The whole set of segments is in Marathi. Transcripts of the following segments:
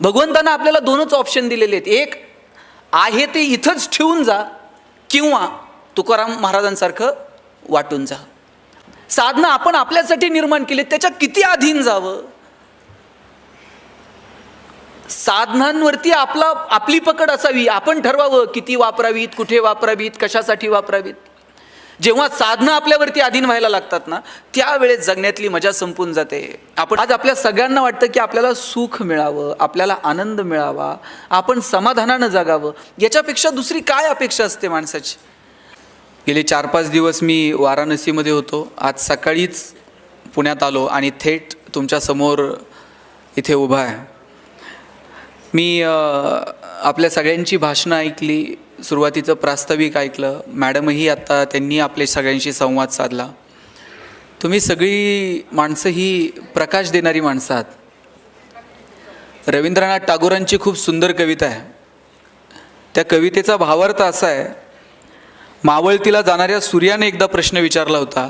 भगवंतानं आपल्याला दोनच ऑप्शन दिलेले आहेत. एक आहे ते इथंच ठेवून जा किंवा तुकाराम महाराजांसारखं वाटून जा. साधनं आपण आपल्यासाठी निर्माण केली त्याच्या किती अधीन जावं? साधनांवरती आपला आपली पकड असावी. आपण ठरवावं किती वापरावीत कुठे वापरावीत कशासाठी वापरावीत. जेव्हा साधनं आपल्यावरती अधीन व्हायला लागतात ना त्यावेळेस जगण्यातली मजा संपून जाते. आपण आज आपल्या सगळ्यांना वाटतं की आपल्याला सुख मिळावं आपल्याला आनंद मिळावा आपण समाधानानं जगावं. याच्यापेक्षा दुसरी काय अपेक्षा असते माणसाची? गेले चार पाच दिवस मी वाराणसीमध्ये होतो. आज सकाळीच पुण्यात आलो आणि थेट तुमच्यासमोर इथे उभा आहे. मी आपल्या सगळ्यांची भाषणं ऐकली. सुरुवातीचं प्रास्ताविक ऐकलं. मॅडमही आत्ता त्यांनी आपल्या सगळ्यांशी संवाद साधला. तुम्ही सगळी माणसं ही प्रकाश देणारी माणसं आहात. रवींद्रनाथ टागोरांची खूप सुंदर कविता आहे. त्या कवितेचा भावार्थ असा आहे मावळतीला जाणाऱ्या सूर्याने एकदा प्रश्न विचारला होता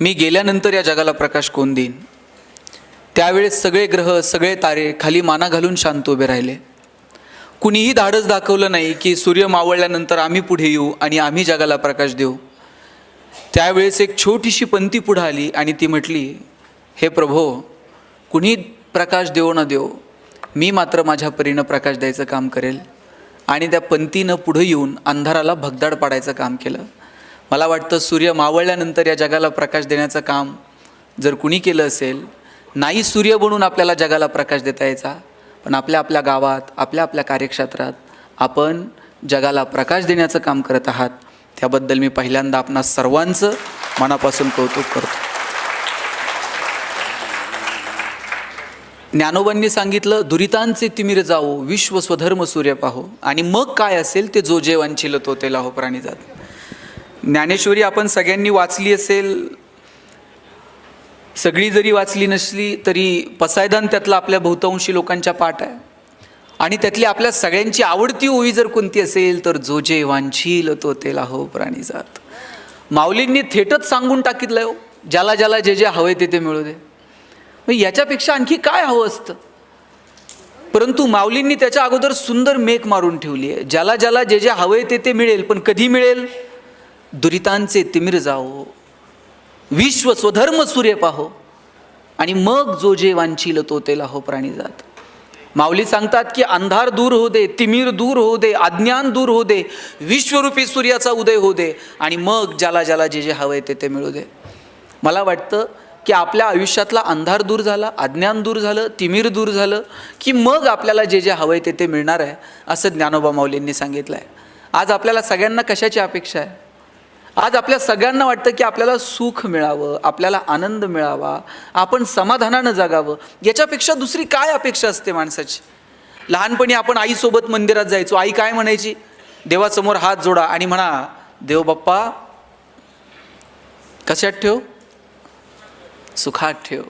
मी गेल्यानंतर या जगाला प्रकाश कोण देईन? त्यावेळेस सगळे ग्रह सगळे तारे खाली माना घालून शांत उभे राहिले. कुणीही धाडस दाखवलं नाही की सूर्य मावळल्यानंतर आम्ही पुढे येऊ आणि आम्ही जगाला प्रकाश देऊ. त्यावेळेस एक छोटीशी पंथी पुढं आली आणि ती म्हटली हे प्रभो कुणी प्रकाश देऊ न देऊ मी मात्र माझ्या परीनं प्रकाश द्यायचं काम करेल. आणि त्या पंथीनं पुढं येऊन अंधाराला भगदाड पाडायचं काम केलं. मला वाटतं सूर्य मावळल्यानंतर या जगाला प्रकाश देण्याचं काम जर कुणी केलं असेल नाही सूर्य बनून आपल्याला जगाला प्रकाश देता यायचा पण आपल्या आपल्या गावात आपल्या आपल्या कार्यक्षेत्रात आपण जगाला प्रकाश देण्याचं काम करत आहात त्याबद्दल मी पहिल्यांदा आपणा सर्वांचं मनापासून कौतुक करतो. ज्ञानोबांनी सांगितलं दुरितांचे तिमिर जाओ विश्व स्वधर्म सूर्य पाहो. आणि मग काय असेल ते जो जेवांची वांछिल तो ते लाहो प्राणी जात ज्ञानेश्वरी आपण सगळ्यांनी वाचली असेल सगळी जरी वाचली नसली तरी पसायदान त्यातला आपल्या बहुतांशी लोकांच्या पाठ आहे. आणि त्यातली आपल्या सगळ्यांची आवडती ओवी जर कोणती असेल तर जो जे वांछील तो तेला हो प्राणी जात. माऊलींनी थेटच सांगून टाकितलं हो ज्याला ज्याला जे जे हवे ते ते मिळू दे. मग याच्यापेक्षा आणखी काय हवं असतं? परंतु माऊलींनी त्याच्या अगोदर सुंदर मेक मारून ठेवली आहे. ज्याला ज्याला जे जे हवे ते ते मिळेल पण कधी मिळेल? दुरितांचे तिमिर जाओ विश्व स्वधर्म सूर्य पाहो आणि मग जो जे वांछील तो ते लाहो प्राणी जात. माऊली सांगतात की अंधार दूर होऊ दे तिमीर दूर होऊ दे अज्ञान दूर होऊ दे विश्वरूपी सूर्याचा उदय होऊ दे आणि मग ज्याला ज्याला जे जे हवंय ते ते मिळू दे. मला वाटतं की आपल्या आयुष्यातला अंधार दूर झाला अज्ञान दूर झालं तिमीर दूर झालं की मग आपल्याला जे जे हवंय ते ते मिळणार आहे असं ज्ञानोबा माऊलींनी सांगितलं आहे आज आपल्याला सगळ्यांना कशाची अपेक्षा आहे? आज आपल्या सगळ्यांना वाटतं की आपल्याला सुख मिळावं आपल्याला आनंद मिळावा आपण समाधानानं जगावं. याच्यापेक्षा दुसरी काय अपेक्षा असते माणसाची? लहानपणी आपण आईसोबत मंदिरात जायचो. आई काय म्हणायची? देवासमोर हात जोडा आणि म्हणा देव बाप्पा कशात ठेव? सुखात ठेव.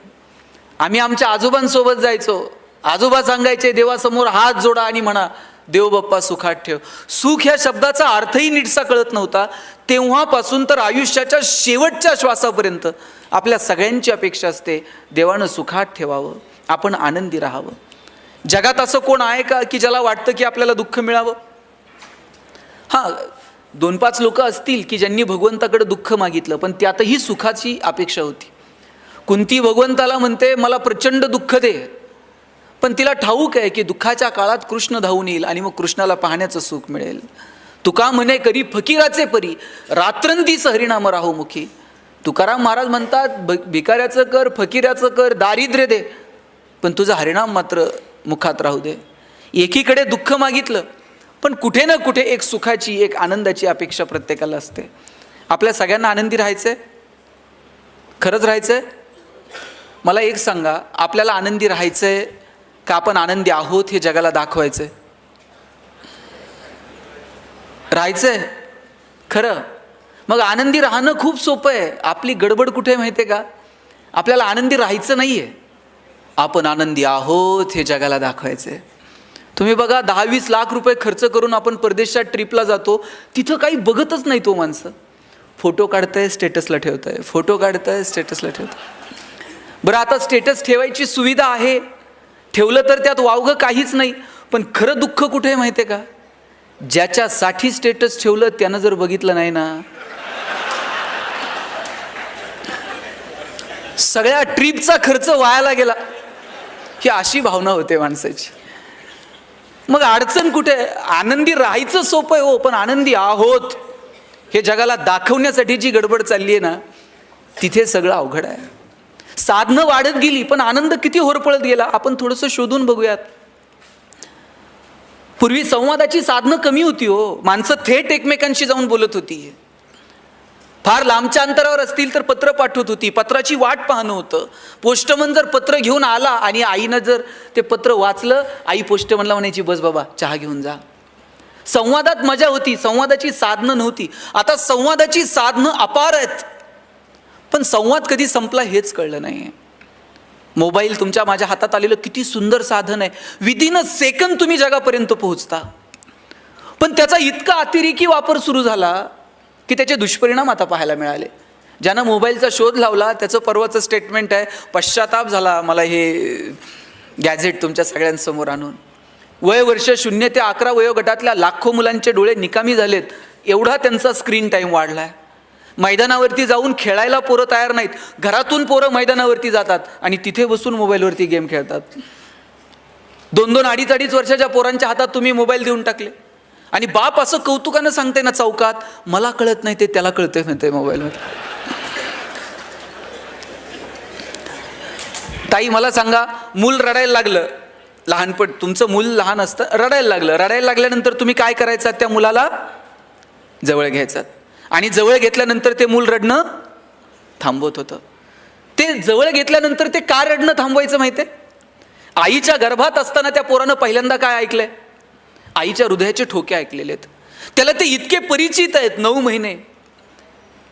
आम्ही आमच्या आजोबांसोबत जायचो. आजोबा सांगायचे देवासमोर हात जोडा आणि म्हणा देवबाप्पा सुखात ठेव. सुख ह्या शब्दाचा अर्थही नीटसा कळत नव्हता. तेव्हापासून तर आयुष्याच्या शेवटच्या श्वासापर्यंत आपल्या सगळ्यांची अपेक्षा असते देवानं सुखात ठेवावं आपण आनंदी राहावं. जगात असं कोण आहे का की ज्याला वाटतं की आपल्याला दुःख मिळावं? हां दोन पाच लोक असतील की ज्यांनी भगवंताकडे दुःख मागितलं पण त्यातही सुखाची अपेक्षा होती. कुंती भगवंताला म्हणते मला प्रचंड दुःख दे पण तिला ठाऊक आहे की दुःखाच्या काळात कृष्ण धावून येईल आणि मग कृष्णाला पाहण्याचं सुख मिळेल. तुका म्हणे करी फकीराचे परी रात्रंदीच हरिनाम राहो मुखी. तुकाराम महाराज म्हणतात भ भिकाऱ्याचं कर फकीराचं कर दारिद्र्य दे. पण तुझं हरिनाम मात्र मुखात राहू दे. एकीकडे दुःख मागितलं पण कुठे ना कुठे एक सुखाची एक आनंदाची अपेक्षा प्रत्येकाला असते. आपल्या सगळ्यांना आनंदी राहायचं आहे खरंच राहायचं आहे मला एक सांगा आपल्याला आनंदी राहायचं आहे का आपण आनंदी आहोत हे जगाला दाखवायचं? आहे राहायचं आहे खरं? मग आनंदी राहणं खूप सोपं आहे. आपली गडबड कुठे आहे माहिती आहे का? आपल्याला आनंदी राहायचं नाही आहे आपण आनंदी आहोत हे जगाला दाखवायचं. आहे तुम्ही बघा दहा वीस लाख रुपये खर्च करून आपण परदेशात ट्रिपला जातो तिथं काही बघतच नाही तो माणसं. फोटो काढताय स्टेटसला ठेवताय. फोटो काढताय स्टेटसला ठेवताय. बरं आता स्टेटस ठेवायची सुविधा आहे. ठेवलं तर त्यात वावगं काहीच नाही. पण खरं दुःख कुठे आहे माहिती आहे का? ज्याच्यासाठी स्टेटस ठेवलं त्यानं जर बघितलं नाही ना. सगळ्या ट्रिपचा खर्च वायाला गेला. ही अशी भावना होते माणसाची. मग अडचण कुठे? आहे? आनंदी राहायचं सोपं आहे हो पण आनंदी आहोत. हे जगाला दाखवण्यासाठी जी गडबड चालली आहे ना तिथे सगळं अवघड आहे. साधनं वाढत गेली पण आनंद किती होरपळत गेला आपण थोडंसं शोधून बघूयात. पूर्वी संवादाची साधनं कमी होती हो. माणसं थेट एकमेकांशी जाऊन बोलत होती. फार लांबच्या अंतरावर असतील तर पत्र पाठवत होती. पत्राची वाट पाहणं होतं. पोस्टमन जर पत्र घेऊन आला आणि आईनं जर ते पत्र वाचलं आई पोस्टमनला म्हणायची बस बाबा चहा घेऊन जा. संवादात मजा होती. संवादाची साधनं नव्हती. आता संवादाची साधनं अपार आहेत. पण संवाद कधी संपला हेच कळलं नाही मोबाईल तुमच्या माझ्या हातात आलेलं किती सुंदर साधन आहे. विदिन अ सेकंद तुम्ही जगापर्यंत पोहोचता. पण त्याचा इतका अतिरेकी वापर सुरू झाला की त्याचे दुष्परिणाम आता पाहायला मिळाले. ज्यानं मोबाईलचा शोध लावला त्याचं परवाचं स्टेटमेंट आहे पश्चाताप झाला मला हे गॅझेट तुमच्या सगळ्यांसमोर आणून. वय वर्ष शून्य ते अकरा वयोगटातल्या लाखो मुलांचे डोळे निकामी झालेत. एवढा त्यांचा स्क्रीन टाईम वाढला आहे मैदानावरती जाऊन खेळायला पोरं तयार नाहीत. घरातून पोरं मैदानावरती जातात आणि तिथे बसून मोबाईलवरती गेम खेळतात. दोन दोन अडीच अडीच वर्षाच्या पोरांच्या हातात तुम्ही मोबाईल देऊन टाकले. आणि बाप असं कौतुकानं सांगते ना चौकात मला कळत नाही ते त्याला कळतंय म्हणते मोबाईलमध्ये ताई मला सांगा मूल रडायला लागलं. लहानपण तुमचं मूल लहान असतं रडायला लागलं. रडायला लागल्यानंतर तुम्ही काय करायचं त्या मुलाला? जवळ घ्यायचं. आणि जवळ घेतल्यानंतर ते मूल रडणं थांबवत होतं. ते जवळ घेतल्यानंतर ते का रडणं थांबवायचं माहिती आहे? आईच्या गर्भात असताना त्या पोरानं पहिल्यांदा काय ऐकलंय? आईच्या हृदयाचे ठोके ऐकलेले आहेत. त्याला ते इतके परिचित आहेत नऊ महिने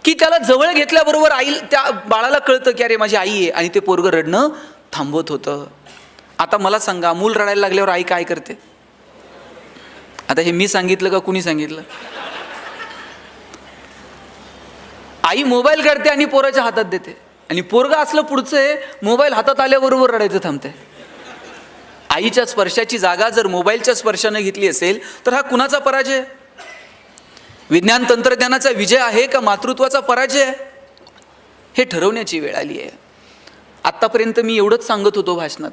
की त्याला जवळ घेतल्याबरोबर आई त्या बाळाला कळतं की अरे माझी आई आहे आणि ते पोरगं रडणं थांबवत होतं. आता मला सांगा मूल रडायला लागल्यावर आई काय करते? आता हे मी सांगितलं का कुणी सांगितलं? आई मोबाईल काढते आणि पोराच्या हातात देते. आणि पोरगा असलं पुढचं आहे मोबाईल हातात आल्याबरोबर रडायचं थांबते आईच्या स्पर्शाची जागा जर मोबाईलच्या स्पर्शानं घेतली असेल तर हा कुणाचा पराजय? विज्ञान तंत्रज्ञानाचा विजय आहे का मातृत्वाचा पराजय? हे ठरवण्याची वेळ आली आहे. आत्तापर्यंत मी एवढंच सांगत होतो भाषणात.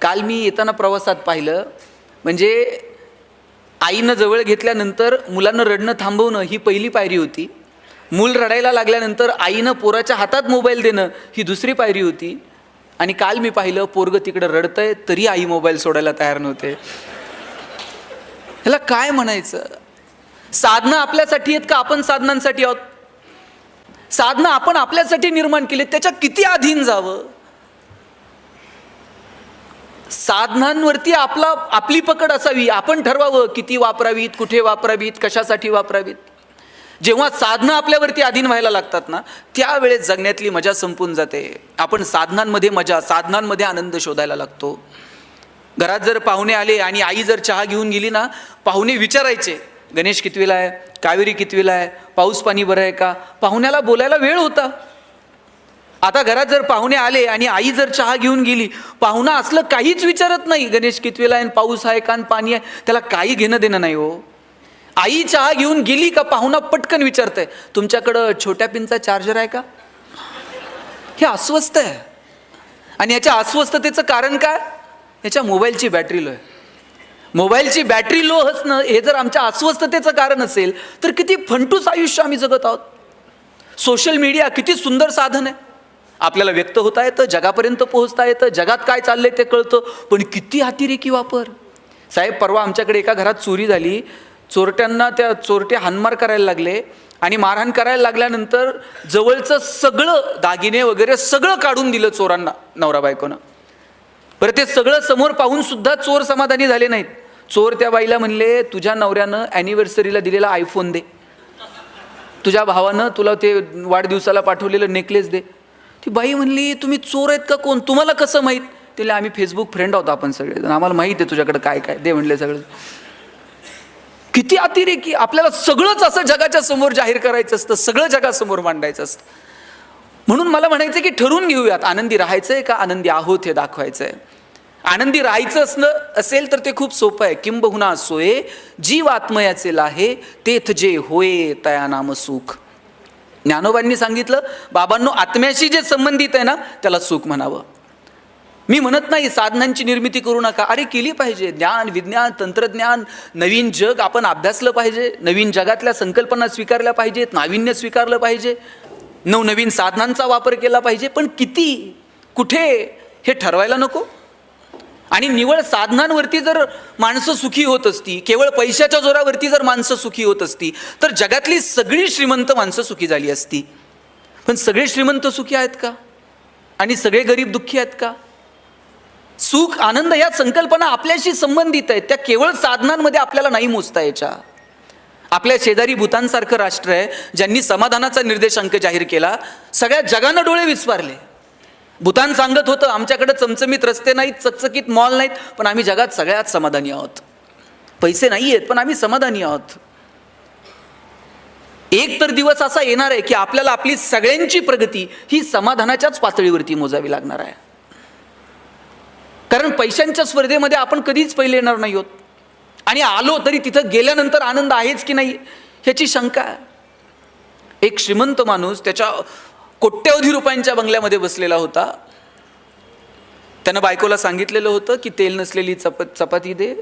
काल मी येताना प्रवासात पाहिलं म्हणजे आईनं जवळ घेतल्यानंतर मुलांना रडणं थांबवणं ही पहिली पायरी होती. मूल रडायला लागल्यानंतर आईनं पोराच्या हातात मोबाईल देणं ही दुसरी पायरी होती. आणि काल मी पाहिलं पोरगं तिकडं रडतंय तरी आई मोबाईल सोडायला तयार नव्हते. ह्याला काय म्हणायचं? साधनं आपल्यासाठी आहेत का आपण साधनांसाठी आहोत? साधनं आपण आपल्यासाठी निर्माण केली त्याच्या किती अधीन जावं? साधनांवरती आपला आपली पकड असावी आपण ठरवावं किती वापरावीत कुठे वापरावीत कशासाठी वापरावीत? जेव्हा साधनं आपल्यावरती अधीन व्हायला लागतात ना त्यावेळेस जगण्यातली मजा संपून जाते. आपण साधनांमध्ये मजा साधनांमध्ये आनंद शोधायला लागतो. घरात जर पाहुणे आले आणि आई जर चहा घेऊन गेली ना पाहुणे विचारायचे गणेश कितवीला आहे? कावेरी कितवीला आहे? पाऊस पाणी बरं आहे का? पाहुण्याला बोलायला वेळ होता. आता घरात जर पाहुणे आले आणि आई जर चहा घेऊन गेली पाहुणा असलं काहीच विचारत नाही गणेश कितवीला आहे? आणि पाऊस आहे का? आणि पाणी आहे? त्याला काही घेणं देणं नाही हो. आई चहा घेऊन गेली का पाहुणा पटकन विचारतंय तुमच्याकडं छोट्या पिनचा चार्जर आहे का? हे अस्वस्थ आहे. आणि याच्या अस्वस्थतेचं कारण काय? याच्या मोबाईलची बॅटरी लो आहे. मोबाईलची बॅटरी लो असणं हे जर आमच्या अस्वस्थतेचं कारण असेल तर किती फंटूस आयुष्य आम्ही जगत आहोत. सोशल मीडिया किती सुंदर साधन आहे. आपल्याला व्यक्त होता येतं जगापर्यंत पोहोचता येतं जगात काय चाललंय ते कळतं पण किती अतिरेकी वापर. साहेब परवा आमच्याकडे एका घरात चोरी झाली. चोरट्यांना त्या चोरटे हानमार करायला लागले आणि मारहाण करायला लागल्यानंतर जवळचं सगळं दागिने वगैरे सगळं काढून दिलं चोरांना नवरा बायकोनं. बरं ते सगळं समोर पाहून सुद्धा चोर समाधानी झाले नाहीत. चोर त्या बाईला म्हणले तुझ्या नवऱ्यानं ॲनिव्हर्सरीला दिलेला आयफोन दे. तुझ्या भावानं तुला ते वाढदिवसाला पाठवलेलं नेकलेस दे. ती बाई म्हणली तुम्ही चोर आहेत का कोण? तुम्हाला कसं माहीत? तिला आम्ही फेसबुक फ्रेंड आहोत आपण सगळेजण. आम्हाला माहीत आहे तुझ्याकडे काय काय. दे म्हणले सगळं. किती अतिरेकी आपल्याला सगळंच असं जगाच्या समोर जाहीर करायचं असतं सगळं जगासमोर मांडायचं असतं. म्हणून मला म्हणायचं की ठरवून घेऊयात आनंदी राहायचं आहे का आनंदी आहोत हे दाखवायचं आहे आनंदी राहायचं असणं असेल तर ते खूप सोपं आहे. किंबहुना सोये जीव आत्मयाचे लाहे तेथ जे होय तया नाम सुख. ज्ञानोबांनी सांगितलं बाबांनो आत्म्याशी जे संबंधित आहे ना त्याला सुख म्हणावं. मी म्हणत नाही साधनांची निर्मिती करू नका. अरे केली पाहिजे. ज्ञान विज्ञान तंत्रज्ञान नवीन जग आपण अभ्यासलं पाहिजे. नवीन जगातल्या संकल्पना स्वीकारल्या पाहिजेत नाविन्य स्वीकारलं पाहिजे. नवनवीन साधनांचा वापर केला पाहिजे. पण किती कुठे हे ठरवायला नको? आणि निवळ साधनांवरती जर माणसं सुखी होत असती केवळ पैशाच्या जोरावरती जर माणसं सुखी होत असती तर जगातली सगळी श्रीमंत माणसं सुखी झाली असती. पण सगळे श्रीमंत सुखी आहेत का? आणि सगळे गरीब दुःखी आहेत का? सुख आनंद या संकल्पना आपल्याशी संबंधित आहेत. त्या केवळ साधनांमध्ये आपल्याला नाही मोजता याच्या आपल्या शेजारी भूतानसारखं राष्ट्र आहे ज्यांनी समाधानाचा निर्देशांक जाहीर केला. सगळ्या जगानं डोळे विस्वारले. भूतान सांगत होतं आमच्याकडे चमचमीत रस्ते नाहीत चकचकीत मॉल नाहीत पण आम्ही जगात सगळ्यात समाधानी आहोत. पैसे नाही आहेत पण आम्ही समाधानी आहोत. एक तर दिवस असा येणार आहे की आपल्याला आपली सगळ्यांची प्रगती ही समाधानाच्याच पातळीवरती मोजावी लागणार आहे. कारण पैशांच्या स्पर्धेमध्ये आपण कधीच पहिले येणार नाही आहोत आणि आलो तरी तिथं गेल्यानंतर आनंद आहेच की नाही ह्याची शंका एक श्रीमंत माणूस त्याच्या कोट्यवधी रुपयांच्या बंगल्यामध्ये बसलेला होता. त्यानं बायकोला सांगितलेलं होतं की तेल नसलेली चप चपाती दे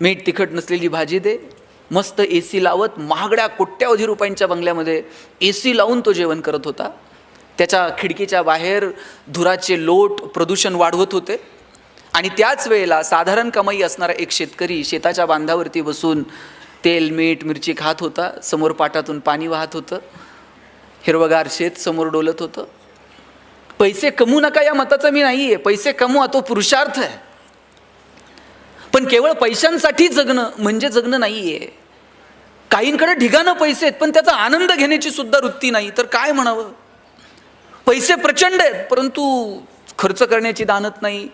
मीठ तिखट नसलेली भाजी दे मस्त ए सी लावत महागड्या कोट्यावधी रुपयांच्या बंगल्यामध्ये ए सी लावून तो जेवण करत होता. त्याच्या खिडकीच्या बाहेर धुराचे लोट प्रदूषण वाढवत होते. आणि त्याच वेळेला साधारण कमाई असणारा एक शेतकरी शेताच्या बांधावरती बसून तेल मीठ मिरची खात होता. समोर पाटातून पाणी वाहत होतं. हिरवगार शेत समोर डोलत होतं. पैसे कमवू नका या मताचं मी नाही आहे पैसे कमवा तो पुरुषार्थ आहे. पण केवळ पैशांसाठी जगणं म्हणजे जगणं नाही आहे काहींकडे ढिगानं पैसे आहेत पण त्याचा आनंद घेण्याची सुद्धा वृत्ती नाही. तर काय म्हणावं? पैसे प्रचंड आहेत परंतु खर्च करण्याची दानत नाही.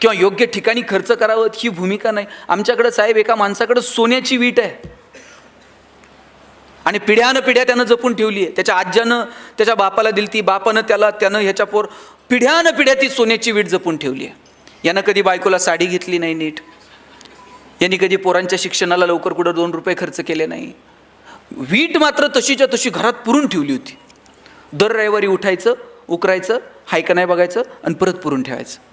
किंवा योग्य ठिकाणी खर्च करावं ही भूमिका नाही. आमच्याकडं साहेब एका माणसाकडं सोन्याची वीट आहे. आणि पिढ्यानं पिढ्या त्यानं जपून ठेवली आहे. त्याच्या आज्यानं त्याच्या बापाला दिली ती बापानं त्याला त्यानं ह्याच्या पोर पिढ्यानं पिढ्या ती सोन्याची वीट जपून ठेवली आहे. यानं कधी बायकोला साडी घेतली नाही नीट. यांनी कधी पोरांच्या शिक्षणाला लवकर कुठं दोन रुपये खर्च केले नाही. वीट मात्र तशीच्या तशी घरात पुरून ठेवली होती. दर रविवारी उठायचं उकरायचं हायका नाही बघायचं आणि परत पुरून ठेवायचं.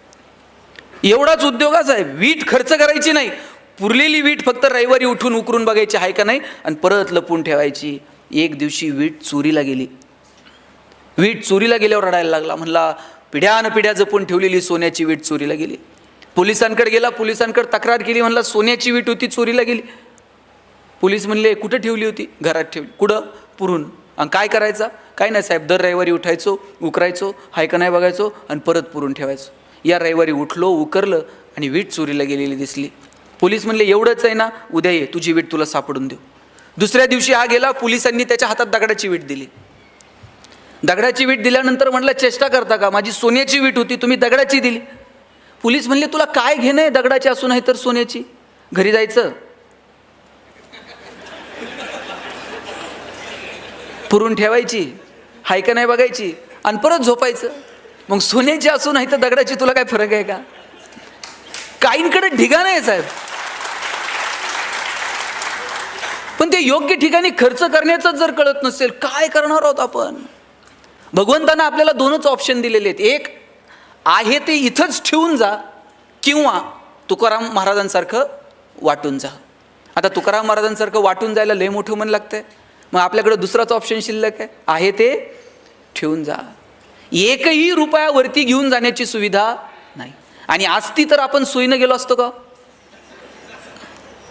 एवढाच उद्योगाच आहे. वीट खर्च करायची नाही. पुरलेली वीट फक्त रविवारी उठून उकरून बघायची आहे का नाही? आणि परत लपून ठेवायची. एक दिवशी वीट चोरीला गेली. वीट चोरीला गेल्यावर रडायला लागला. म्हणला पिढ्यान पिढ्या जपून ठेवलेली सोन्याची वीट चोरीला गेली. पोलिसांकडे गेला. पोलिसांकडे तक्रार केली. म्हणला सोन्याची वीट होती चोरीला गेली. पोलीस म्हणले कुठं ठेवली होती? घरात ठेवली. कुठं? पुरून. आणि काय करायचा? काय नाही साहेब दर रविवारी उठायचो उकरायचो हाय का नाही बघायचो आणि परत पुरून ठेवायचो. या रविवारी उठलो उकरलं आणि वीट चोरीला गेलेली दिसली. पोलीस म्हणले एवढंच आहे ना? उद्या ये तुझी वीट तुला सापडून देऊ. दुसऱ्या दिवशी हा गेला पोलिसांनी त्याच्या हातात दगडाची वीट दिली. दगडाची वीट दिल्यानंतर म्हणलं चेष्टा करता का? माझी सोन्याची वीट होती तुम्ही दगडाची दिली. पोलीस म्हणले तुला काय घेणं आहे दगडाची असून आहे तर सोन्याची? घरी जायचं? पुरून ठेवायची हाय का नाही बघायची आणि परत झोपायचं. मग सोन्याची असू नाही तर दगडाची तुला काय फरक आहे का? काहींकडे ठिकाण आहे साहेब. पण ते योग्य ठिकाणी खर्च करण्याचं जर कळत नसेल काय करणार आहोत आपण? भगवंतानं आपल्याला दोनच ऑप्शन दिलेले आहेत. एक आहे ते इथंच ठेवून जा किंवा तुकाराम महाराजांसारखं वाटून जा. आता तुकाराम महाराजांसारखं वाटून जायला लय मोठं मन लागतंय. मग आपल्याकडे दुसराच ऑप्शन शिल्लक आहे. आहे ते ठेवून जा. एकही रुपयावरती घेऊन जाण्याची सुविधा नाही. आणि असती तर आपण सोयीनं गेलो असतो का?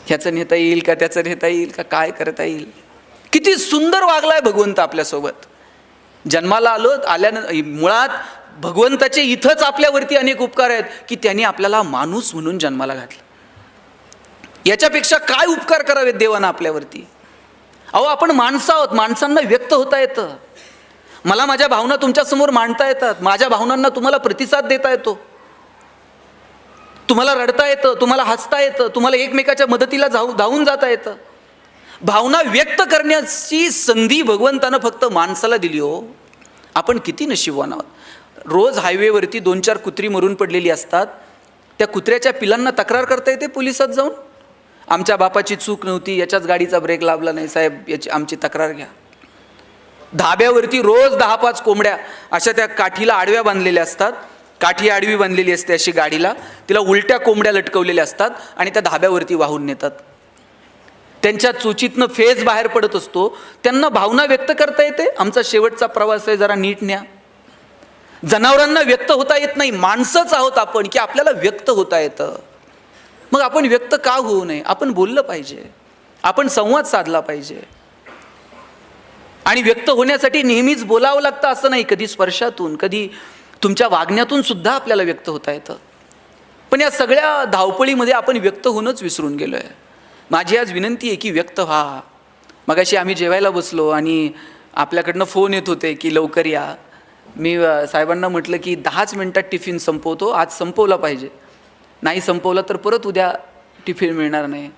ह्याचं नेता येईल का त्याचं नेता येईल का काय करता येईल? किती सुंदर वागलाय भगवंत आपल्यासोबत. जन्माला आलो आल्यानं मुळात भगवंताचे इथंच आपल्यावरती अनेक उपकार आहेत की त्यांनी आपल्याला माणूस म्हणून जन्माला घातलं. याच्यापेक्षा काय उपकार करावेत देवानं आपल्यावरती? अहो आपण माणसं आहोत माणसांना व्यक्त होता येतं. मला माझ्या भावना तुमच्यासमोर मांडता येतात. माझ्या भावनांना तुम्हाला प्रतिसाद देता येतो. तुम्हाला रडता येतं तुम्हाला हसता येतं तुम्हाला एकमेकाच्या मदतीला जाऊ धावून जाता येतं. भावना व्यक्त करण्याची संधी भगवंतानं फक्त माणसाला दिली हो. आपण किती नशीबवान आहोत. रोज हायवेवरती दोन चार कुत्री मरून पडलेली असतात. त्या कुत्र्याच्या पिलांना तक्रार करता येते पोलिसात जाऊन. आमच्या बापाची चूक नव्हती याच्याच गाडीचा ब्रेक लाभला नाही साहेब याची आमची तक्रार घ्या. धाब्यावरती रोज दहा पाच कोंबड्या अशा त्या काठीला आडव्या बांधलेल्या असतात. काठी आडवी बांधलेली असते अशी गाडीला. तिला उलट्या कोंबड्या लटकवलेल्या असतात आणि त्या धाब्यावरती वाहून नेतात. त्यांच्या चुचीतनं फेज बाहेर पडत असतो. त्यांना भावना व्यक्त करता येते. आमचा शेवटचा प्रवास आहे जरा नीट न्या. जनावरांना व्यक्त होता येत नाही. माणसंच आहोत आपण की आपल्याला व्यक्त होता येतं. मग आपण व्यक्त का होऊ नये? आपण बोललं पाहिजे. आपण संवाद साधला पाहिजे. आणि व्यक्त होण्यासाठी नेहमीच बोलावं लागतं असं नाही. कधी स्पर्शातून कधी तुमच्या वागण्यातून सुद्धा आपल्याला व्यक्त होता येतं. पण या सगळ्या धावपळीमध्ये आपण व्यक्त होणंच विसरून गेलो आहे माझी आज विनंती आहे की व्यक्त व्हा. मगाशी आम्ही जेवायला बसलो आणि आपल्याकडनं फोन येत होते की लवकर या. मी साहेबांना म्हटलं की दहाच मिनटात टिफिन संपवतो आज संपवला पाहिजे. नाही संपवला तर परत उद्या टिफिन मिळणार नाही.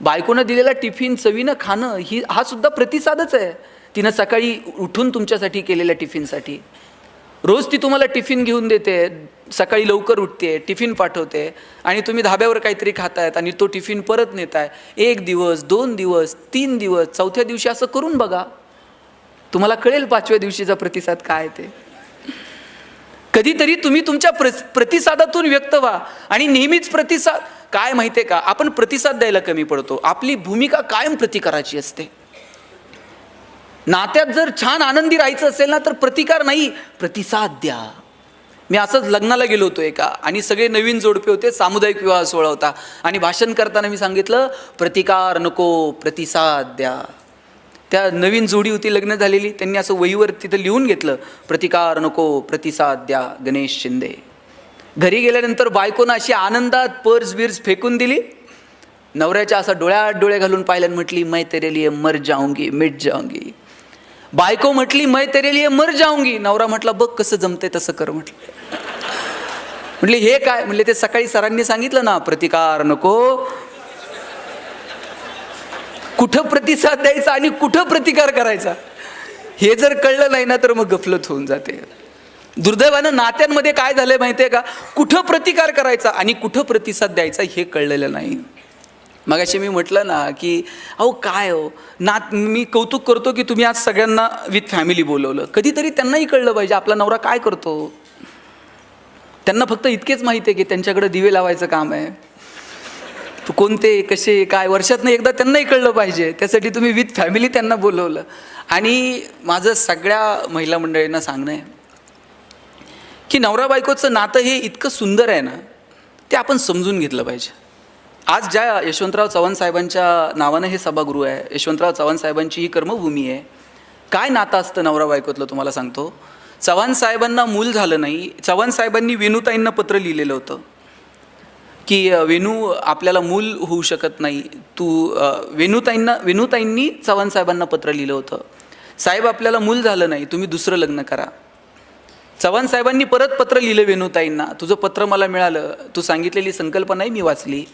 बायकोनं दिलेला टिफिन चवीनं खाणं ही हा सुद्धा प्रतिसादच आहे. तिनं सकाळी उठून तुमच्यासाठी केलेल्या टिफिनसाठी. रोज ती तुम्हाला टिफिन घेऊन देते सकाळी लवकर उठते टिफिन पाठवते आणि तुम्ही धाब्यावर काहीतरी खातायत आणि तो टिफिन परत नेताय. एक दिवस दोन दिवस तीन दिवस चौथ्या दिवशी असं करून बघा. तुम्हाला कळेल पाचव्या दिवशीचा प्रतिसाद काय ते. कधीतरी तुम्ही तुमच्या प्र प्रतिसादातून व्यक्त व्हा आणि नेहमीच प्रतिसाद काय माहिती आहे का? आपण प्रतिसाद द्यायला कमी पडतो. आपली भूमिका कायम प्रतिकाराची असते. नात्यात जर छान आनंदी राहायचं असेल ना तर प्रतिकार नाही प्रतिसाद द्या. मी असंच लग्नाला गेलो होतो एका आणि सगळे नवीन जोडपे होते सामुदायिक विवाह सोहळा होता. आणि भाषण करताना मी सांगितलं प्रतिकार नको प्रतिसाद द्या. त्या नवीन जोडी होती लग्न झालेली. त्यांनी असं वहीवर तिथं लिहून घेतलं प्रतिकार नको प्रतिसाद द्या गणेश शिंदे. घरी गेल्यानंतर बायकोनं अशी आनंदात पर्स बिर्स फेकून दिली. नवऱ्याच्या असा डोळ्यात डोळे घालून पाहिल्यानं म्हटली मै तेरे लिए मर जाऊंगी मिट जाऊंगी. बायको म्हटली मै तेरे मर जाऊंगी. नवरा म्हटला बघ कसं जमते तसं कर म्हटलं. म्हटले हे काय? म्हणले ते सकाळी सरांनी सांगितलं ना प्रतिकार नको. कुठं प्रतिसाद द्यायचा आणि कुठं प्रतिकार करायचा? हे जर कळलं नाही ना तर मग गफलत होऊन जाते. दुर्दैवानं नात्यांमध्ये काय झालंय माहितीये का? कुठं प्रतिकार करायचा आणि कुठं प्रतिसाद द्यायचा हे कळलेलं नाही. मगाशी मी म्हटलं ना की अहो काय हो? नात मी कौतुक करतो की तुम्ही आज सगळ्यांना विथ फॅमिली बोलवलं. कधीतरी त्यांनाही कळलं पाहिजे आपला नवरा काय करतो? त्यांना फक्त इतकेच माहिती आहे की त्यांच्याकडे दिवे लावायचं काम आहे. कोणते कसे काय वर्षातनं एकदा त्यांनाही कळलं पाहिजे. त्यासाठी तुम्ही विथ फॅमिली त्यांना बोलवलं. आणि माझं सगळ्या महिला मंडळींना सांगणं आहे की नवरा बायकोचं नातं हे इतकं सुंदर आहे ना ते आपण समजून घेतलं पाहिजे. आज ज्या यशवंतराव चव्हाण साहेबांच्या नावानं हे सभागृह आहे यशवंतराव चव्हाण साहेबांची ही कर्मभूमी आहे काय नातं असतं नवरा बायकोतलं तुम्हाला सांगतो? चव्हाण साहेबांना मूल झालं नाही चव्हाण साहेबांनी वेणूताईंना पत्र लिहिलेलं होतं की वेणू आपल्याला मूल होऊ शकत नाही तू वेणूताईंना वेणूताईंनी चव्हाण साहेबांना पत्र लिहिलं होतं. साहेब आपल्याला मूल झालं नाही तुम्ही दुसरं लग्न करा. चव्हाण साहेबांनी परत पत्र लिहिलं वेणूताईंना तुझं पत्र मला मिळालं तू सांगितलेली संकल्पनाही मी वाचली.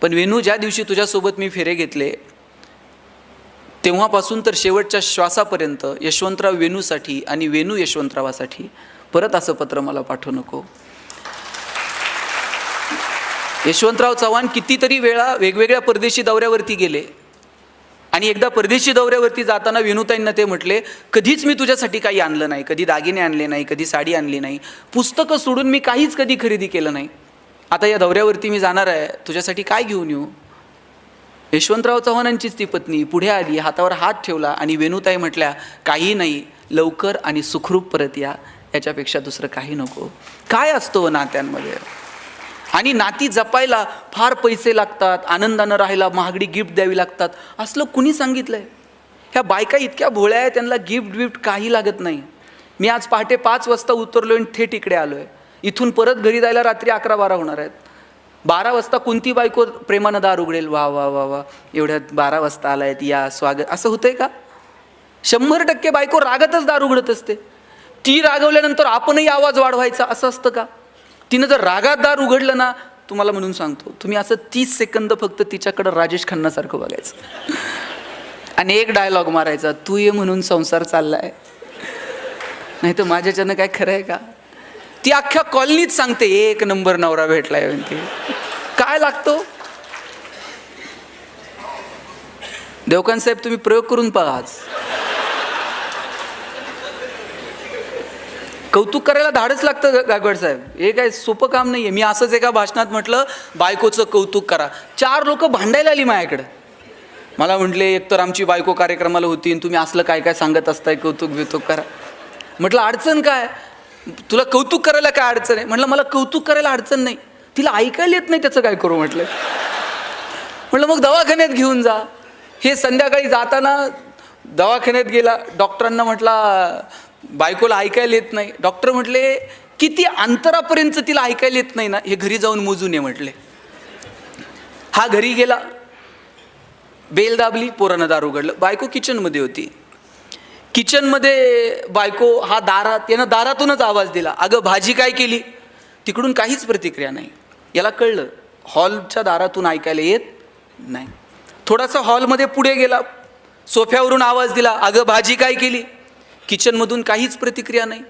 पण वेणू ज्या दिवशी तुझ्यासोबत मी फेरे घेतले तेव्हापासून तर शेवटच्या श्वासापर्यंत यशवंतराव वेणूसाठी आणि वेणू यशवंतरावासाठी परत असं पत्र मला पाठवू नको. यशवंतराव चव्हाण कितीतरी वेळा वेगवेगळ्या परदेशी दौऱ्यावरती गेले. आणि एकदा परदेशी दौऱ्यावरती जाताना विनुताईंना ते म्हटले कधीच मी तुझ्यासाठी काही आणलं नाही. कधी दागिने आणले नाही कधी साडी आणली नाही. पुस्तकं सोडून मी काहीच कधी खरेदी केलं नाही. आता या दौऱ्यावरती मी जाणार आहे. तुझ्यासाठी काय घेऊन येऊ? यशवंतराव चव्हाणांचीच ती पत्नी पुढे आली हातावर हात ठेवला आणि वेणुताई म्हटल्या काही नाही लवकर आणि सुखरूप परत या. याच्यापेक्षा दुसरं काही नको. काय असतो हो नात्यांमध्ये? आणि नाती जपायला फार पैसे लागतात आनंदानं राहायला महागडी गिफ्ट द्यावी लागतात. असलं कुणी सांगितलंय? ह्या बायका इतक्या भोळ्या आहेत त्यांना गिफ्ट बिफ्ट काही लागत नाही. मी आज पहाटे पाच वाजता उतरलो आणि थेट इकडे आलो आहे इथून परत घरी जायला रात्री अकरा बारा होणार आहेत. बारा वाजता कोणती बायको प्रेमानं दार उघडेल? वा वा वा वा. एवढ्यात बारा वाजता आला आहेत या स्वागत. असं होतंय का? शंभर टक्के बायको रागातच दार उघडत असते. ती रागवल्यानंतर आपणही आवाज वाढवायचा असं असतं का? तिनं जर रागात दार उघडलं ना तुम्हाला म्हणून सांगतो तुम्ही असं तीस सेकंद फक्त तिच्याकडं राजेश खन्नासारखं बघायचं. आणि एक डायलॉग मारायचा तू ये म्हणून संसार चाललाय. नाही तर माझ्याच्यानं काय खरं आहे का? ती अख्ख्या कॉलनीत सांगते एक नंबर नवरा भेटलाय म्हणते. काय लागतो? देवकान साहेब तुम्ही प्रयोग करून पहा आज. कौतुक करायला धाडच लागतं गायकवाड साहेब. हे काय सोपं काम नाही आहे मी असंच एका भाषणात म्हटलं बायकोचं कौतुक करा. चार लोक भांडायला आली माझ्याकडं. मला म्हटले एकतर आमची बायको कार्यक्रमाला होती आणि तुम्ही असलं काय काय सांगत असताय कौतुक बितुक करा. म्हटलं अडचण काय? तुला कौतुक करायला काय अडचण आहे? म्हटलं मला कौतुक करायला अडचण नाही. तिला ऐकायला येत नाही त्याचं काय करू? म्हटलं. म्हटलं मग दवाखान्यात घेऊन जा. हे संध्याकाळी जाताना दवाखान्यात गेला. डॉक्टरांना म्हटला बायकोला ऐकायला येत नाही. डॉक्टर म्हटले किती अंतरापर्यंत तिला ऐकायला येत नाही ना? हे घरी जाऊन मोजून ये म्हटले. हा घरी गेला. बेल दाबली पोरानं दार उघडलं. बायको किचनमध्ये होती. किचनमध्ये बायको हा दारात यानं दारातूनच आवाज दिला. अगं भाजी काय केली? तिकडून काहीच प्रतिक्रिया नाही. याला कळलं हॉलच्या दारातून ऐकायला येत नाही. थोडासा हॉलमध्ये पुढे गेला. सोफ्यावरून आवाज दिला अगं भाजी काय केली? किचनमधून काहीच प्रतिक्रिया नाही.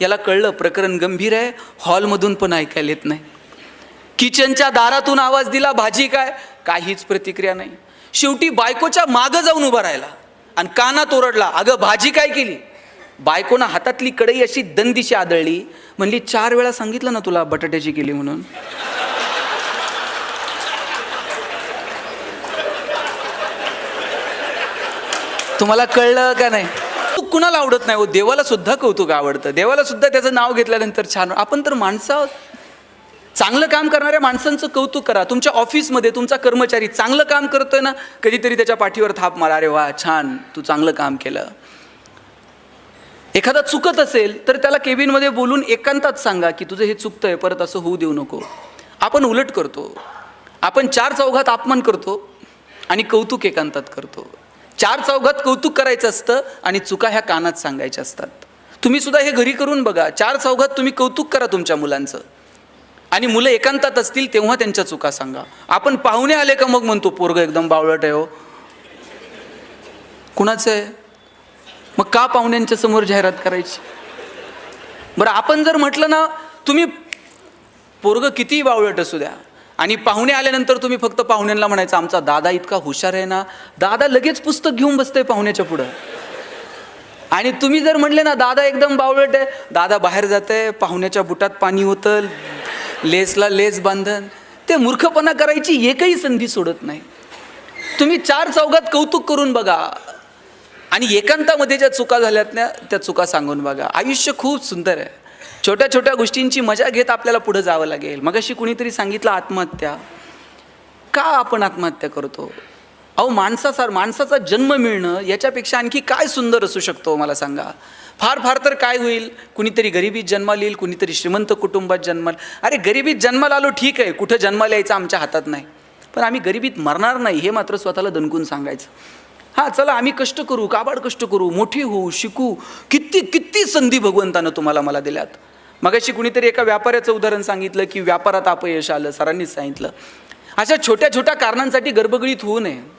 याला कळलं प्रकरण गंभीर आहे हॉलमधून पण ऐकायला येत नाही. किचनच्या दारातून आवाज दिला भाजी काय? काहीच प्रतिक्रिया नाही. शेवटी बायकोच्या मागं जाऊन उभा राहिला. आणि कानात ओरडला अगं भाजी काय केली? बायकोनं हातातली कढई अशी दंदिशी आदळली. म्हणली चार वेळा सांगितलं ना तुला बटाट्याची केली म्हणून. तुम्हाला कळलं का नाही? कौतुक कुणाला आवडत नाही? हो देवाला सुद्धा कौतुक आवडतं. देवाला सुद्धा त्याचं नाव घेतल्यानंतर छान. आपण तर माणसं आहोत. चांगलं काम करणाऱ्या माणसांचं कौतुक करा. तुमच्या ऑफिसमध्ये तुमचा कर्मचारी चांगलं काम करतोय ना कधीतरी त्याच्या पाठीवर थाप मारा. अरे वा छान. तू चांगलं काम केलं. एखादा चुकत असेल तर त्याला केबिनमध्ये बोलून एकांतात सांगा की तुझं हे चुकतंय परत असं होऊ देऊ नको. आपण उलट करतो. आपण चार चौघात अपमान करतो आणि कौतुक एकांतात करतो. चार चौघात कौतुक करायचं असतं आणि चुका ह्या कानात सांगायच्या असतात. तुम्ही सुद्धा हे घरी करून बघा. चार चौघात तुम्ही कौतुक करा तुमच्या मुलांचं. आणि मुलं एकांतात असतील तेव्हा त्यांच्या चुका सांगा. आपण पाहुणे आले का मग म्हणतो पोरग एकदम बावळट आहे हो. कुणाचं आहे? मग का पाहुण्यांच्या समोर जाहिरात करायची? बरं आपण जर म्हटलं ना तुम्ही पोरग कितीही बावळट असू द्या आणि पाहुणे आल्यानंतर तुम्ही फक्त पाहुण्यांना म्हणायचं आमचा दादा इतका हुशार आहे ना दादा लगेच पुस्तक घेऊन बसतंय पाहुण्याच्या पुढं. आणि तुम्ही जर म्हटले ना दादा एकदम बावळट आहे दादा बाहेर जात आहे पाहुण्याच्या बुटात पाणी होतं लेसला लेस बांधन ते मूर्खपणा करायची एकही संधी सोडत नाही. तुम्ही चार चौघात कौतुक करून बघा. आणि एकांतामध्ये ज्या चुका झाल्यात ना त्या चुका सांगून बघा. आयुष्य खूप सुंदर आहे. छोट्या छोट्या गोष्टींची मजा घेत आपल्याला पुढे जावं लागेल. मग अशी कुणीतरी सांगितलं आत्महत्या. का आपण आत्महत्या करतो? अहो माणसासार माणसाचा जन्म मिळणं याच्यापेक्षा आणखी काय सुंदर असू शकतो हो, मला सांगा. फार फार तर काय होईल? कुणीतरी गरिबीत जन्माला येईल कुणीतरी श्रीमंत कुटुंबात जन्माला अरे गरिबीत जन्माला आलो ठीक आहे. कुठं जन्माला यायचं आमच्या हातात नाही. पण आम्ही गरिबीत मरणार नाही हे मात्र स्वतःला दणकून सांगायचं. हां चला आम्ही कष्ट करू काबाड कष्ट करू मोठी होऊ शिकू. किती किती संधी भगवंतानं तुम्हाला मला दिल्यात. मगाशी कुणीतरी एका व्यापाऱ्याचं उदाहरण सांगितलं की व्यापारात अपयश आलं सरांनीच सांगितलं. अशा छोट्या छोट्या कारणांसाठी गर्भगळीत होऊ नये.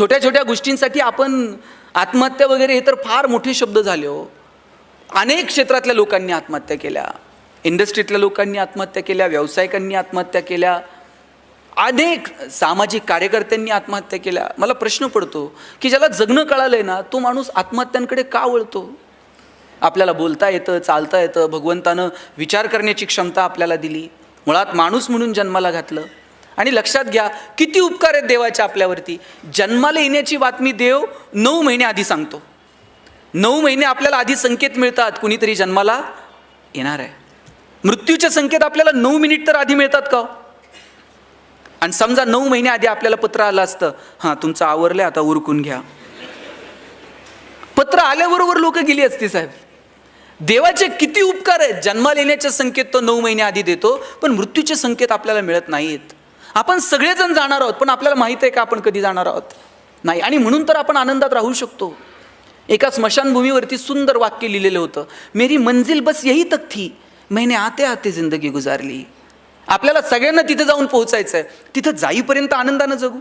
छोट्या छोट्या गोष्टींसाठी आपण आत्महत्या वगैरे हे तर फार मोठे शब्द झाले हो. अनेक क्षेत्रातल्या लोकांनी आत्महत्या केल्या. इंडस्ट्रीतल्या लोकांनी आत्महत्या केल्या व्यावसायिकांनी आत्महत्या केल्या. अनेक सामाजिक कार्यकर्त्यांनी आत्महत्या केल्या. मला प्रश्न पडतो की ज्याला जगणं कळालंय ना तो माणूस आत्महत्यांकडे का वळतो? आपल्याला बोलता येतं चालता येतं भगवंतानं विचार करण्याची क्षमता आपल्याला दिली. मुळात माणूस म्हणून जन्माला घातलं. आणि लक्षात घ्या किती उपकार आहेत देवाच्या आपल्यावरती. जन्माला येण्याची बातमी देव नऊ महिने आधी सांगतो. नऊ महिने आपल्याला आधी संकेत मिळतात कुणीतरी जन्माला येणार आहे. मृत्यूचे संकेत आपल्याला नऊ मिनिट तर आधी मिळतात का? आणि समजा नऊ महिने आधी आपल्याला पत्र आलं असतं हां तुमचं आवरलं आता उरकून घ्या. पत्र आल्याबरोबर लोक गेली असती साहेब. देवाचे किती उपकार आहेत? जन्माला येण्याचे संकेत तो नऊ महिने आधी देतो पण मृत्यूचे संकेत आपल्याला मिळत नाहीत. आपण सगळेजण जाणार आहोत पण आपल्याला माहीत आहे का आपण कधी जाणार आहोत? नाही. आणि म्हणून तर आपण आनंदात राहू शकतो. एका स्मशानभूमीवरती सुंदर वाक्य लिहिलेलं होतं मेरी मंजिल बस यही तक थी मैंने आते आते जिंदगी गुजारली. आपल्याला सगळ्यांना तिथं जाऊन पोहोचायचं आहे तिथं जाईपर्यंत आनंदानं जगू.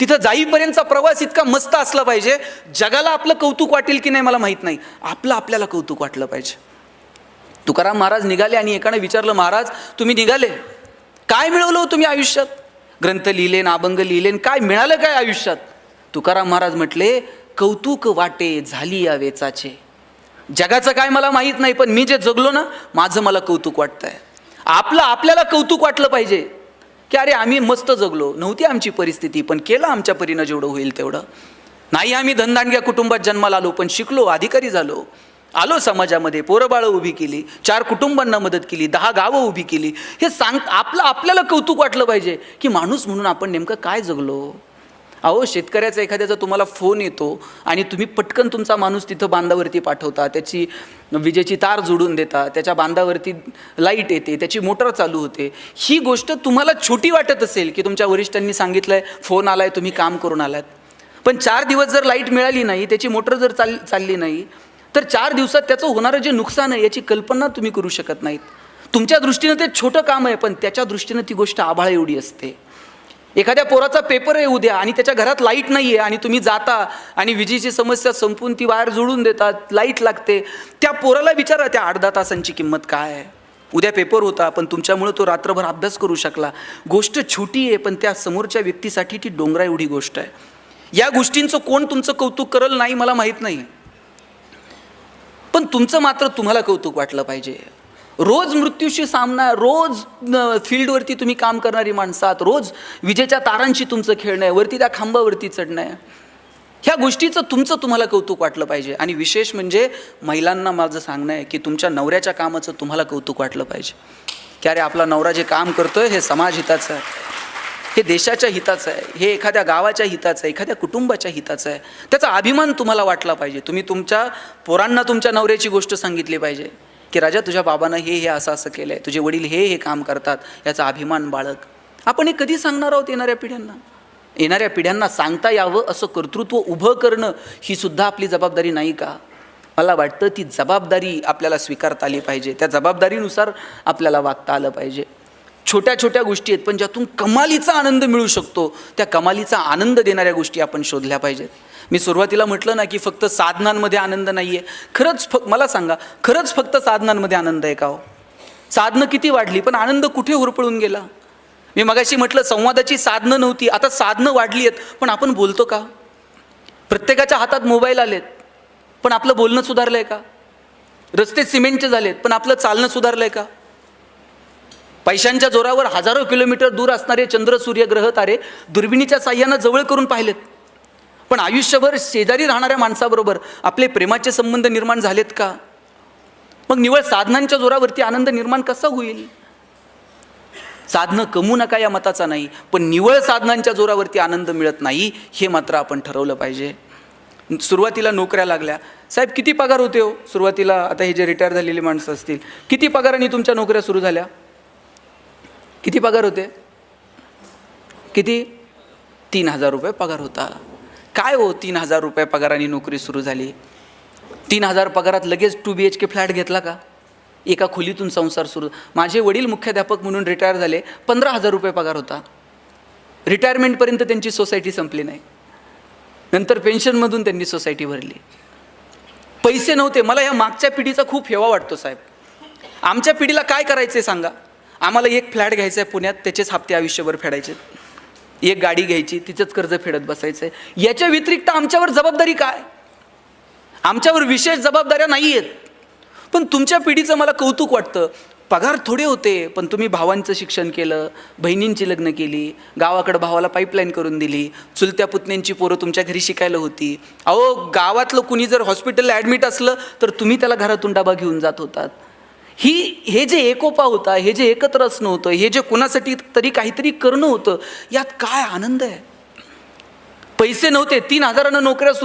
तिथं जाईपर्यंतचा प्रवास इतका मस्त असला पाहिजे जगाला आपलं कौतुक वाटेल की नाही मला माहीत नाही. आपलं आपल्याला कौतुक वाटलं पाहिजे. तुकाराम महाराज निघाले आणि एकाने विचारलं महाराज तुम्ही निघाले? काय मिळवलं हो तुम्ही आयुष्यात? ग्रंथ लिहिलेन अभंग लिहिलेन काय मिळालं काय आयुष्यात? तुकाराम महाराज म्हटले कौतुक वाटे झाली या वेचाचे. जगाचं काय मला माहीत नाही पण मी जे जगलो ना माझं मला कौतुक वाटतंय. आपलं आपल्याला कौतुक वाटलं पाहिजे. की अरे आम्ही मस्त जगलो. नव्हती आमची परिस्थिती पण केलं आमच्या परीनं जेवढं होईल तेवढं. नाही आम्ही धनदानग्या कुटुंबात जन्माला आलो पण शिकलो अधिकारी झालो. आलो समाजामध्ये पोरंबाळं उभी केली चार कुटुंबांना मदत केली दहा गावं उभी केली. हे सांग आपलं आपल्याला कौतुक वाटलं पाहिजे की माणूस म्हणून आपण नेमकं काय जगलो? अहो शेतकऱ्याचा एखाद्याचा तुम्हाला फोन येतो आणि तुम्ही पटकन तुमचा माणूस तिथं बांधावरती पाठवता. त्याची विजेची तार जोडून देता त्याच्या बांधावरती लाइट येते त्याची मोटर चालू होते. ही गोष्ट तुम्हाला छोटी वाटत असेल की तुमच्या वरिष्ठांनी सांगितलं आहे फोन आला आहे तुम्ही काम करून आलात. पण चार दिवस जर लाइट मिळाली नाही त्याची मोटर जर चाल चालली नाही तर चार दिवसात त्याचं होणारं जे नुकसान आहे याची कल्पना तुम्ही करू शकत नाहीत. तुमच्या दृष्टीनं ते छोटं काम आहे पण त्याच्या दृष्टीनं ती गोष्ट आभाळ एवढी असते. एखाद्या पोराचा पेपर आहे उद्या आणि त्याच्या घरात लाइट नाही आहे आणि तुम्ही जाता आणि विजेची समस्या संपून ती वायर जोडून देतात लाइट लागते. त्या पोराला विचारा त्या आठ दहा तासांची किंमत काय आहे? उद्या पेपर होता पण तुमच्यामुळं तो रात्रभर अभ्यास करू शकला. गोष्ट छोटी आहे पण त्या समोरच्या व्यक्तीसाठी ती डोंगरा एवढी गोष्ट आहे. या गोष्टींचं कोण तुमचं कौतुक करल नाही मला माहीत नाही. पण तुमचं मात्र तुम्हाला कौतुक वाटलं पाहिजे. रोज मृत्यूशी सामना रोज फील्डवरती तुम्ही काम करणारी माणसं आहात रोज विजेच्या तारांशी तुमचं खेळणं आहे वरती त्या खांबावरती चढणं आहे. ह्या गोष्टीचं तुमचं तुम्हाला कौतुक वाटलं पाहिजे. आणि विशेष म्हणजे महिलांना माझं सांगणं आहे की तुमच्या नवऱ्याच्या कामाचं तुम्हाला कौतुक वाटलं पाहिजे. की अरे आपला नवरा जे काम करतोय हे समाज हिताचं आहे. हे देशाच्या हिताचं आहे हे एखाद्या गावाच्या हिताचं आहे एखाद्या कुटुंबाच्या हिताचं आहे. त्याचा अभिमान तुम्हाला वाटला पाहिजे. तुम्ही तुमच्या पोरांना तुमच्या नवऱ्याची गोष्ट सांगितली पाहिजे की राजा तुझ्या बाबानं हे हे असं असं केलं आहे तुझे वडील हे हे काम करतात. याचा अभिमान बाळग. आपण हे कधी सांगणार आहोत येणाऱ्या पिढ्यांना? येणाऱ्या पिढ्यांना सांगता यावं असं कर्तृत्व उभं करणं ही सुद्धा आपली जबाबदारी नाही का? मला वाटतं ती जबाबदारी आपल्याला स्वीकारता आली पाहिजे. त्या जबाबदारीनुसार आपल्याला वागता आलं पाहिजे. छोट्या छोट्या गोष्टी आहेत पण ज्यातून कमालीचा आनंद मिळू शकतो त्या कमालीचा आनंद देणाऱ्या गोष्टी आपण शोधल्या पाहिजेत. मी सुरुवातीला म्हटलं ना की फक्त साधनांमध्ये आनंद नाही आहे खरंच फ मला सांगा खरंच फक्त साधनांमध्ये आनंद आहे का हो? साधनं किती वाढली पण आनंद कुठे होरपळून गेला? मी मगाशी म्हटलं संवादाची साधनं नव्हती आता साधनं वाढली आहेत पण आपण बोलतो का? प्रत्येकाच्या हातात मोबाईल आलेत पण आपलं बोलणं सुधारलं आहे का? रस्ते सिमेंटचे झालेत पण आपलं चालणं सुधारलं आहे का? पैशांच्या जोरावर हजारो किलोमीटर दूर असणारे चंद्र सूर्य ग्रह तारे दुर्बिणीच्या साह्यानं जवळ करून पाहिलेत. पण आयुष्यभर शेजारी राहणाऱ्या माणसाबरोबर आपले प्रेमाचे संबंध निर्माण झालेत का? मग निवळ साधनांच्या जोरावरती आनंद निर्माण कसा होईल? साधनं कमू नका या मताचा नाही पण निवळ साधनांच्या जोरावरती आनंद मिळत नाही हे मात्र आपण ठरवलं पाहिजे. सुरुवातीला नोकऱ्या लागल्या. साहेब किती पगार होते हो? सुरुवातीला आता हे जे रिटायर झालेले माणसं असतील किती पगाराने तुमच्या नोकऱ्या सुरू झाल्या? किती पगार होते? किती? तीन हजार रुपये पगार होता. काय हो तीन हजार रुपये पगाराने नोकरी सुरू झाली? तीन हजार पगारात लगेच two B H K flat घेतला का? एका खोलीतून संसार सुरू. माझे वडील मुख्याध्यापक म्हणून रिटायर झाले. पंधरा हजार रुपये पगार होता. रिटायरमेंटपर्यंत त्यांची सोसायटी संपली नाही. नंतर पेन्शनमधून त्यांनी सोसायटी भरली. पैसे नव्हते. मला या मागच्या पिढीचा खूप हेवा वाटतो साहेब. आमच्या पिढीला काय करायचं आहे सांगा? आम्हाला एक फ्लॅट घ्यायचा आहे पुण्यात त्याचेच हप्ते आयुष्यभर फेडायचे. एक गाडी घ्यायची तिचंच कर्ज फेडत बसायचं. आहे याच्या व्यतिरिक्त आमच्यावर जबाबदारी काय? आमच्यावर विशेष जबाबदाऱ्या नाही आहेत पण तुमच्या पिढीचं मला कौतुक वाटतं. पगार थोडे होते पण तुम्ही भावांचं शिक्षण केलं बहिणींची लग्न केली गावाकडं भावाला पाईपलाईन करून दिली चुलत्या पुतण्यांची पोरं तुमच्या घरी शिकायला होती. अहो गावातलं कुणी जर हॉस्पिटलला ॲडमिट असलं तर तुम्ही त्याला घरातून डबा घेऊन जात होतात. ही हे जे एकोपा होता हे जे एकत्र असणं होतं हे जे कुणासाठी तरी काहीतरी करणं होतं यात काय आनंद आहे? पैसे नव्हते तीन हजारानं नोकऱ्या सुरू